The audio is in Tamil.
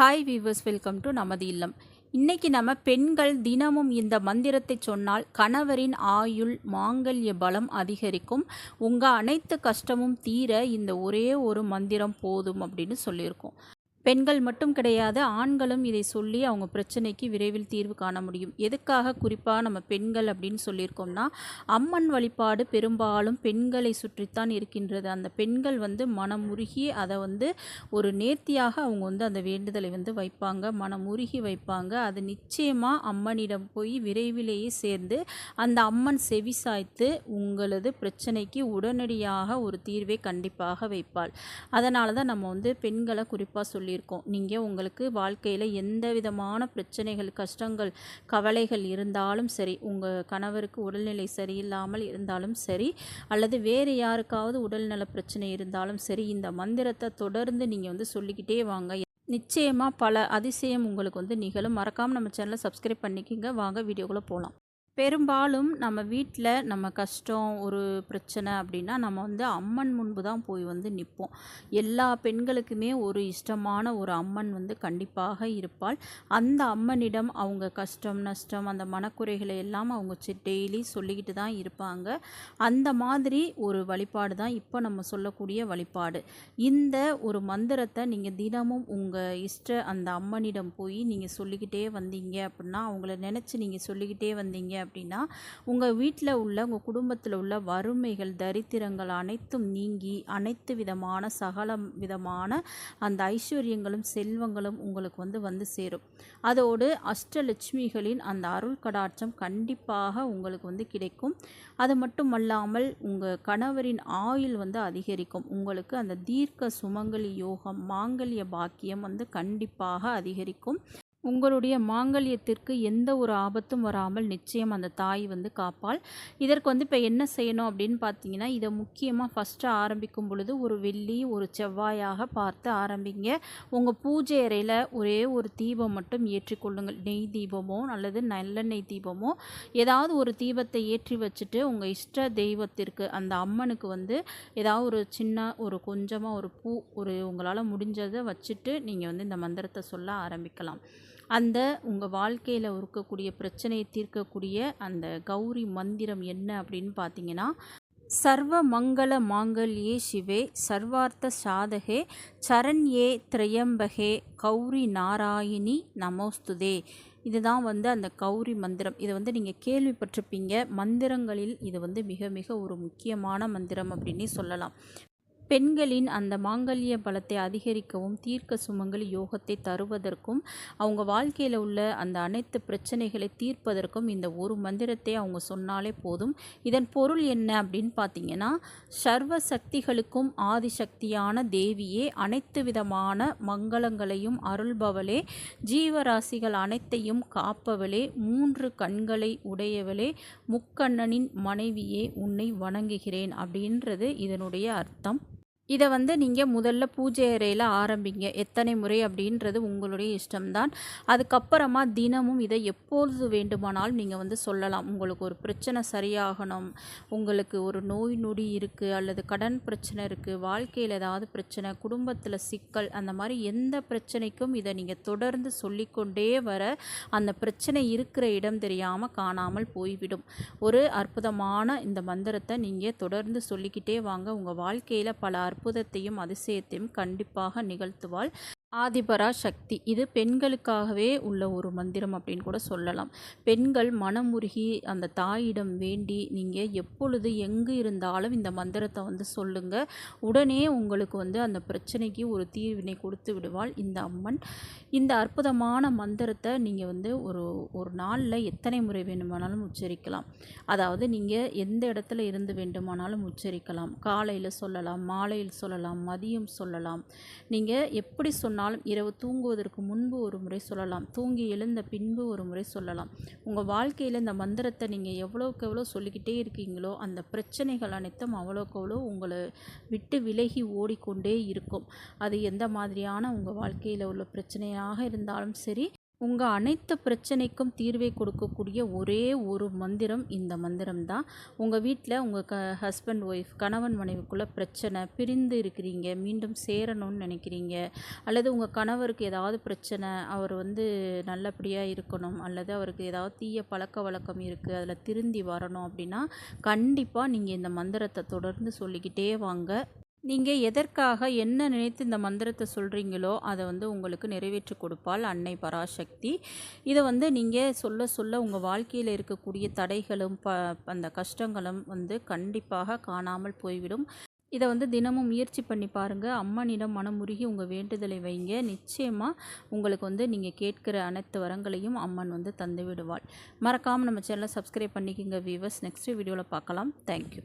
ஹாய் வீவர்ஸ் வெல்கம் டு நமது இல்லம். இன்னைக்கு நம்ம பெண்கள் தினமும் இந்த மந்திரத்தை சொன்னால் கணவரின் ஆயுள் மாங்கல்ய பலம் அதிகரிக்கும். உங்கள் அனைத்து கஷ்டமும் தீர இந்த ஒரே ஒரு மந்திரம் போதும் அப்படின்னு சொல்லியிருக்கோம். பெண்கள் மட்டும் கிடையாது ஆண்களும் இதை சொல்லி அவங்க பிரச்சனைக்கு விரைவில் தீர்வு காண முடியும். எதுக்காக குறிப்பாக நம்ம பெண்கள் அப்படின்னு சொல்லியிருக்கோம்னா அம்மன் வழிபாடு பெரும்பாலும் பெண்களை சுற்றித்தான் இருக்கின்றது. அந்த பெண்கள் வந்து மனமுருகி அதை வந்து ஒரு நேர்த்தியாக அவங்க வந்து அந்த வேண்டுதலை வந்து வைப்பாங்க. மனமுருகி வைப்பாங்க. அது நிச்சயமாக அம்மனிடம் போய் விரைவிலேயே சேர்ந்து அந்த அம்மன் செவி சாய்த்து உங்களது பிரச்சனைக்கு உடனடியாக ஒரு தீர்வை கண்டிப்பாக வைப்பாள். அதனால தான் நம்ம வந்து பெண்களை குறிப்பாக சொல்லி சொல்லியிருக்கோம். நீங்கள் உங்களுக்கு வாழ்க்கையில் எந்த விதமான பிரச்சனைகள் கஷ்டங்கள் கவலைகள் இருந்தாலும் சரி உங்கள் கணவருக்கு உடல்நிலை சரியில்லாமல் இருந்தாலும் சரி அல்லது வேறு யாருக்காவது உடல்நல பிரச்சனை இருந்தாலும் சரி இந்த மந்திரத்தை தொடர்ந்து நீங்கள் வந்து சொல்லிக்கிட்டே வாங்க. நிச்சயமாக பல அதிசயம் உங்களுக்கு வந்து நிகழும். மறக்காமல் நம்ம சேனலை சப்ஸ்கிரைப் பண்ணிக்கிங்க. வாங்க வீடியோக்குள்ளே போகலாம் பெரும்பாலும் நம்ம வீட்டில் நம்ம கஷ்டம் ஒரு பிரச்சனை அப்படின்னா நம்ம வந்து அம்மன் முன்பு தான் போய் வந்து நிற்போம் எல்லா பெண்களுக்குமே ஒரு இஷ்டமான ஒரு அம்மன் வந்து கண்டிப்பாக இருப்பாள். அந்த அம்மனிடம் அவங்க கஷ்டம் நஷ்டம் அந்த மனக்குறைகளை எல்லாம் அவங்க டெய்லி சொல்லிக்கிட்டு தான் இருப்பாங்க. அந்த மாதிரி ஒரு வழிபாடு தான் இப்போ நம்ம சொல்லக்கூடிய வழிபாடு. இந்த ஒரு மந்திரத்தை நீங்கள் தினமும் உங்கள் இஷ்ட அந்த அம்மனிடம் போய் நீங்கள் சொல்லிக்கிட்டே வந்தீங்க அப்படின்னா அவங்கள நினச்சி நீங்கள் சொல்லிக்கிட்டே வந்தீங்க அப்படின்னா உங்கள் வீட்டில் உள்ள உங்கள் குடும்பத்தில் உள்ள வறுமைகள் தரித்திரங்கள் அனைத்தும் நீங்கி அனைத்து விதமான சகல விதமான அந்த ஐஸ்வர்யங்களும் செல்வங்களும் உங்களுக்கு வந்து வந்து சேரும். அதோடு அஷ்டலட்சுமிகளின் அந்த அருள் கடாட்சம் கண்டிப்பாக உங்களுக்கு வந்து கிடைக்கும். அது மட்டுமல்லாமல் உங்கள் கணவரின் ஆயுள் வந்து அதிகரிக்கும். உங்களுக்கு அந்த தீர்க்க சுமங்கலி யோகம் மாங்கல்ய பாக்கியம் வந்து கண்டிப்பாக அதிகரிக்கும். உங்களுடைய மாங்கல்யத்திற்கு எந்த ஒரு ஆபத்தும் வராமல் நிச்சயம் அந்த தாய் வந்து காப்பாள். இதற்கு வந்து இப்போ என்ன செய்யணும் அப்படின்னு பார்த்தீங்கன்னா இதை முக்கியமாக ஃபஸ்ட்டு ஆரம்பிக்கும் பொழுது ஒரு வெள்ளி ஒரு செவ்வாயாக பார்த்து ஆரம்பிங்க. உங்கள் பூஜை அறையில் ஒரே ஒரு தீபம் மட்டும் ஏற்றிக்கொள்ளுங்கள் நெய் தீபமோ அல்லது நல்லெண்ணெய் தீபமோ ஏதாவது ஒரு தீபத்தை ஏற்றி வச்சுட்டு உங்கள் இஷ்ட தெய்வத்திற்கு அந்த அம்மனுக்கு வந்து ஏதாவது ஒரு சின்ன ஒரு கொஞ்சமாக ஒரு பூ ஒரு உங்களால் முடிஞ்சதை வச்சுட்டு நீங்கள் வந்து இந்த மந்திரத்தை சொல்ல ஆரம்பிக்கலாம். அந்த உங்கள் வாழ்க்கையில் இருக்கக்கூடிய பிரச்சனையை தீர்க்கக்கூடிய அந்த கௌரி மந்திரம் என்ன அப்படின்னு பார்த்தீங்கன்னா சர்வ மங்கள மாங்கல்யே சிவே சர்வார்த்த சாதகே சரண்யே திரையம்பகே கௌரி நாராயணி நமோஸ்துதே. இதுதான் வந்து அந்த கௌரி மந்திரம். இதை வந்து நீங்கள் கேள்விப்பட்டிருப்பீங்க. மந்திரங்களில் இது வந்து மிக மிக ஒரு முக்கியமான மந்திரம் அப்படின்னே சொல்லலாம். பெண்களின் அந்த மாங்கல்ய பலத்தை அதிகரிக்கவும் தீர்க்க சுமங்கலி யோகத்தை தருவதற்கும் அவங்க வாழ்க்கையில் உள்ள அந்த அனைத்து பிரச்சனைகளை தீர்ப்பதற்கும் இந்த ஒரு மந்திரத்தை அவங்க சொன்னாலே போதும். இதன் பொருள் என்ன அப்படின்னு பார்த்தீங்கன்னா சர்வ சக்திகளுக்கும் ஆதிசக்தியான தேவியே அனைத்து விதமான மங்களங்களையும் அருள்பவளே ஜீவராசிகள் அனைத்தையும் காப்பவளே மூன்று கண்களை உடையவளே முக்கண்ணனின் மனைவியே உன்னை வணங்குகிறேன் அப்படின்றது இதனுடைய அர்த்தம். இதை வந்து நீங்கள் முதல்ல பூஜை அறையில் ஆரம்பிங்க. எத்தனை முறை அப்படின்றது உங்களுடைய இஷ்டம்தான். அதுக்கப்புறமா தினமும் இதை எப்பொழுது வேண்டுமானாலும் நீங்கள் வந்து சொல்லலாம். உங்களுக்கு ஒரு பிரச்சனை சரியாகணும். உங்களுக்கு ஒரு நோய் நொடி இருக்குது அல்லது கடன் பிரச்சனை இருக்குது வாழ்க்கையில் ஏதாவது பிரச்சனை குடும்பத்தில் சிக்கல் அந்த மாதிரி எந்த பிரச்சனைக்கும் இதை நீங்கள் தொடர்ந்து சொல்லிக்கொண்டே வர அந்த பிரச்சனை இருக்கிற இடம் தெரியாமல் காணாமல் போய்விடும். ஒரு அற்புதமான இந்த மந்திரத்தை நீங்கள் தொடர்ந்து சொல்லிக்கிட்டே வாங்க. உங்கள் வாழ்க்கையில் பல அற்புதத்தையும் அதிசயத்தையும் கண்டிப்பாக நிகழ்த்துவாள். ஆதிபரா சக்தி இது பெண்களுக்காகவே உள்ள ஒரு மந்திரம் அப்படின்னு கூட சொல்லலாம். பெண்கள் மனமுருகி அந்த தாயிடம் வேண்டி நீங்கள் எப்பொழுது எங்கு இருந்தாலும் இந்த மந்திரத்தை வந்து சொல்லுங்கள் உடனே உங்களுக்கு வந்து அந்த பிரச்சனைக்கு ஒரு தீர்வினை கொடுத்து விடுவாள் இந்த அம்மன். இந்த அற்புதமான மந்திரத்தை நீங்கள் வந்து ஒரு ஒரு நாளில் எத்தனை முறை வேண்டுமானாலும் உச்சரிக்கலாம். அதாவது நீங்கள் எந்த இடத்துல இருந்து வேண்டுமானாலும் உச்சரிக்கலாம். காலையில் சொல்லலாம் மாலையில் சொல்லலாம் மதியம் சொல்லலாம். நீங்கள் எப்படி சொன்ன சொன்னாலும் இரவு தூங்குவதற்கு முன்பு ஒரு முறை சொல்லலாம். தூங்கி எழுந்த பின்பு ஒரு முறை சொல்லலாம். உங்கள் வாழ்க்கையில் இந்த மந்திரத்தை நீங்கள் எவ்வளோக்கு எவ்வளோ சொல்லிக்கிட்டே இருக்கீங்களோ அந்த பிரச்சனைகள் அனைத்தும் அவ்வளோக்கு அவ்வளோ உங்களை விட்டு விலகி ஓடிக்கொண்டே இருக்கும். அது எந்த மாதிரியான உங்கள் வாழ்க்கையில் உள்ள பிரச்சனையாக இருந்தாலும் சரி உங்கள் அனைத்து பிரச்சனைக்கும் தீர்வை கொடுக்கக்கூடிய ஒரே ஒரு மந்திரம் இந்த மந்திரம் தான் உங்கள் வீட்டில் உங்கள் க ஹஸ்பண்ட் ஒய்ஃப் கணவன் மனைவிக்குள்ளே பிரச்சனை பிரிந்து இருக்கிறீங்க மீண்டும் சேரணும்னு நினைக்கிறீங்க அல்லது உங்கள் கணவருக்கு ஏதாவது பிரச்சனை அவர் வந்து நல்லபடியாக இருக்கணும் அல்லது அவருக்கு ஏதாவது தீய பழக்க வழக்கம் இருக்குது அதில் திருந்தி வரணும் அப்படின்னா கண்டிப்பாக நீங்கள் இந்த மந்திரத்தை தொடர்ந்து சொல்லிக்கிட்டே வாங்க. நீங்கள் எதற்காக என்ன நினைத்து இந்த மந்திரத்தை சொல்கிறீங்களோ அதை வந்து உங்களுக்கு நிறைவேற்றி கொடுப்பாள் அன்னை பராசக்தி. இதை வந்து நீங்கள் சொல்ல சொல்ல உங்கள் வாழ்க்கையில் இருக்கக்கூடிய தடைகளும் ப அந்த கஷ்டங்களும் வந்து கண்டிப்பாக காணாமல் போய்விடும். இதை வந்து தினமும் முயற்சி பண்ணி பாருங்கள் அம்மனிடம் மனமுருகி உங்கள் வேண்டுதலை வைங்க. நிச்சயமாக உங்களுக்கு வந்து நீங்கள் கேட்குற அனைத்து வரங்களையும் அம்மன் வந்து தந்து விடுவாள் மறக்காமல் நம்ம சேனலை சப்ஸ்கிரைப் பண்ணிக்கோங்க வியூவர்ஸ் நெக்ஸ்ட் வீடியோவில் பார்க்கலாம். தேங்க்யூ